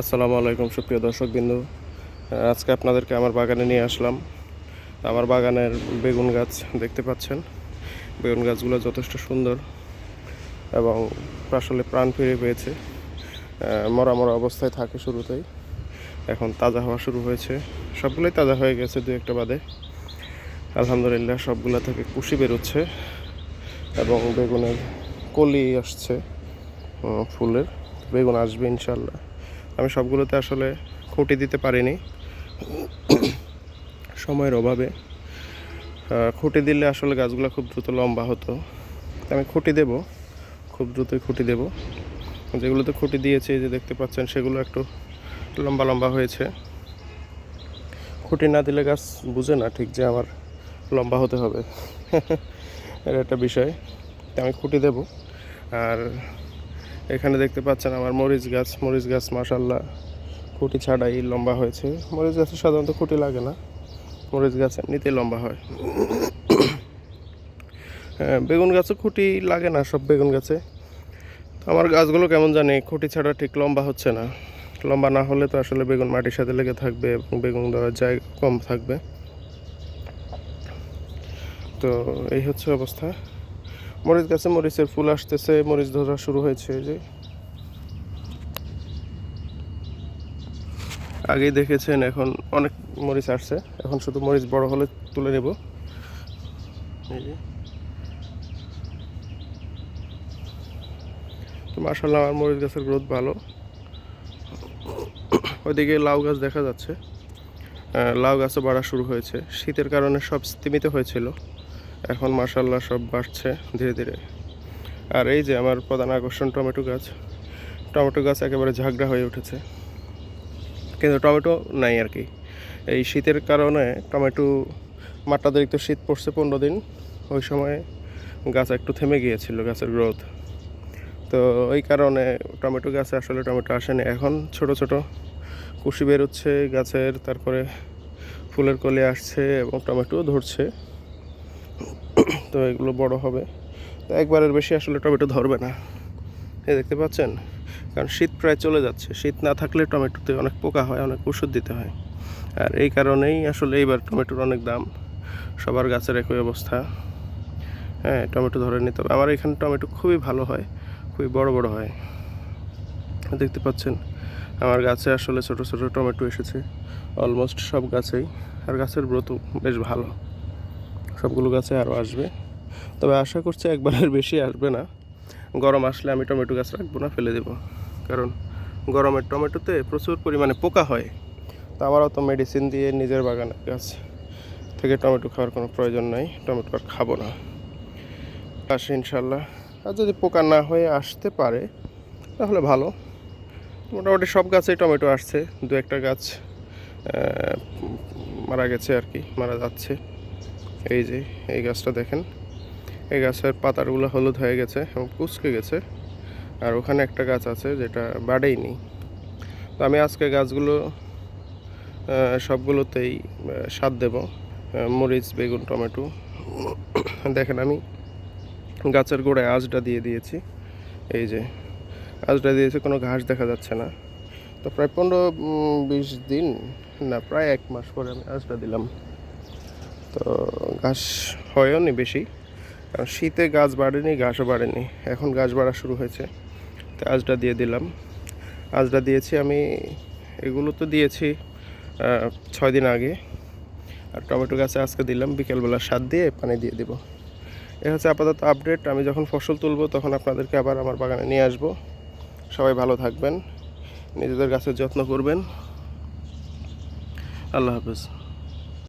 আসসালামু আলাইকুম, সুপ্রিয় দর্শক বিন্দু আজকে আপনাদেরকে আমার বাগানে নিয়ে আসলাম। আমার বাগানের বেগুন গাছ দেখতে পাচ্ছেন। বেগুন গাছগুলো যথেষ্ট সুন্দর এবং আসলে প্রাণ ফিরে পেয়েছে। মরা মরা অবস্থায় থাকে শুরুতেই। এখন তাজা হওয়া শুরু হয়েছে। সবগুলোই তাজা হয়ে গেছে দু একটা বাদে। আলহামদুলিল্লাহ সবগুলো থেকে কুশি বেরোচ্ছে এবং বেগুনের কলি আসছে ফুলের। বেগুন আসবে ইনশাল্লাহ আমি সবগুলোতে আসলে খুঁটি দিতে পারিনি। সময়ের অভাবে। খুঁটি দিলে আসলে গাছগুলো খুব দ্রুত লম্বা হতো। আমি খুঁটি দেব। খুব দ্রুতই খুঁটি দেব। যেগুলোতে খুঁটি দিয়েছি যে দেখতে পাচ্ছেন, সেগুলো একটু লম্বা লম্বা হয়েছে। খুঁটি না দিলে গাছ বুঝে না ঠিক যে আমার লম্বা হতে হবে। এটা একটা বিষয়। আমি খুঁটি দেব। আর এখানে দেখতে পাচ্ছেন আমার মরিচ গাছ। মরিচ গাছ মাসাল্লাহ খুঁটি ছাড়াই লম্বা হয়েছে। মরিচ গাছে সাধারণত খুঁটি লাগে না। মরিচ গাছ এমনিতেই লম্বা হয়। হ্যাঁ, বেগুন গাছে খুঁটি লাগে না সব বেগুন গাছে। তো আমার গাছগুলো কেমন জানি খুঁটি ছাড়া ঠিক লম্বা হচ্ছে না। লম্বা না হলে তো আসলে বেগুন মাটির সাথে লেগে থাকবে এবং বেগুন দেওয়ার জায়গা কম থাকবে। তো এই হচ্ছে অবস্থা। মরিচ গাছে মরিচের ফুল আসতেছে, মরিচ ধরা শুরু হয়েছে যে। আগেই দেখেছেন এখন অনেক মরিচ আসছে, এখন শুধু মরিচ বড় হলে তুলে নেব। এই মার্শাল্লাহ আমার মরিচ গাছের গ্রোথ ভালো। ওইদিকে লাউ গাছ দেখা যাচ্ছে। লাউ গাছও বাড়া শুরু হয়েছে। শীতের কারণে সব স্তিমিত হয়েছিল। এখন মার্শাল্লাহ সব বাড়ছে ধীরে ধীরে। আর এই যে আমার প্রধান আকর্ষণ টমেটো গাছ। টমেটো গাছ একেবারে ঝাগড়া হয়ে উঠেছে। কিন্তু টমেটো নাই আর কি। এই শীতের কারণে টমেটো মাত্রাতিরিক্ত শীত পড়ছে পনেরো দিন। ওই সময় গাছ একটু থেমে গিয়েছিল গাছের গ্রোথ তো ওই কারণে টমেটো গাছে আসলে টমেটো আসেনি। এখন ছোট ছোট কুশি বেরোচ্ছে গাছের, তারপরে ফুলের কলে আসছে এবং টমেটো ধরছে। তো এগুলো বড় হবে। তো একবারের বেশি আসলে টমেটো ধরবে না। এই দেখতে পাচ্ছেন? কারণ শীত প্রায় চলে যাচ্ছে। শীত না থাকলে টমেটোতে অনেক পোকা হয়, অনেক ওষুধ দিতে হয়। আর এই কারণেই আসলে এইবার টমেটোর অনেক দাম। সবার গাছের একই অবস্থা। হ্যাঁ টমেটো ধরে নিতে হবে। আমার এখানে টমেটো খুবই ভালো হয়, খুবই বড় বড় হয়। দেখতে পাচ্ছেন? আমার গাছে আসলে ছোট ছোট টমেটো এসেছে। অলমোস্ট সব গাছেই। আর গাছের ব্রত বেশ ভালো। সবগুলো গাছে আরও আসবে। তবে আশা করছি একবারের বেশি আসবে না। গরম আসলে আমি টমেটো গাছ রাখব না, ফেলে দেবো। কারণ গরমের টমেটোতে প্রচুর পরিমাণে পোকা হয়। তো আমারও তো মেডিসিন দিয়ে নিজের বাগানের গাছ থেকে টমেটো খাওয়ার কোনো প্রয়োজন নাই, টমেটো আর খাব না। আসে ইনশাল্লাহ আর যদি পোকা না হয়ে আসতে পারে, তাহলে ভালো। মোটামুটি সব গাছেই টমেটো আসছে। দু একটা গাছ মারা গেছে আর কি, মারা যাচ্ছে। এই যে, এই গাছটা দেখেন। এই গাছের পাতাগুলো হলুদ হয়ে গেছে এবং কুচকে গেছে। আর ওখানে একটা গাছ আছে যেটা বাড়েইনি তো আমি আজকে গাছগুলো সবগুলোতেই স্বাদ দেব। মরিচ, বেগুন, টমেটো। দেখেন আমি গাছের গোড়ায় আঁচটা দিয়ে দিয়েছি। এই যে আঁচটা দিয়েছি, কোনো ঘাস দেখা যাচ্ছে না। তো প্রায় পনেরো বিশ দিন, না, প্রায় এক মাস পরে আমি আঁচটা দিলাম। তো ঘাস হয়ও নি বেশি। কারণ শীতে গাছ বাড়েনি, ঘাসও বাড়েনি। এখন গাছ বাড়া শুরু হয়েছে। তো আজটা দিয়ে দিলাম। আজটা দিয়েছি আমি, এগুলো তো দিয়েছি ছয় দিন আগে। আর টমেটো গাছে আজকে দিলাম, বিকেলবেলা সাত দিয়ে পানি দিয়ে দিব। এ হচ্ছে আপাতত আপডেট আমি যখন ফসল তুলবো, তখন আপনাদেরকে আবার আমার বাগানে নিয়ে আসব। সবাই ভালো থাকবেন। নিজেদের গাছের যত্ন করবেন। আল্লাহ হাফেজ।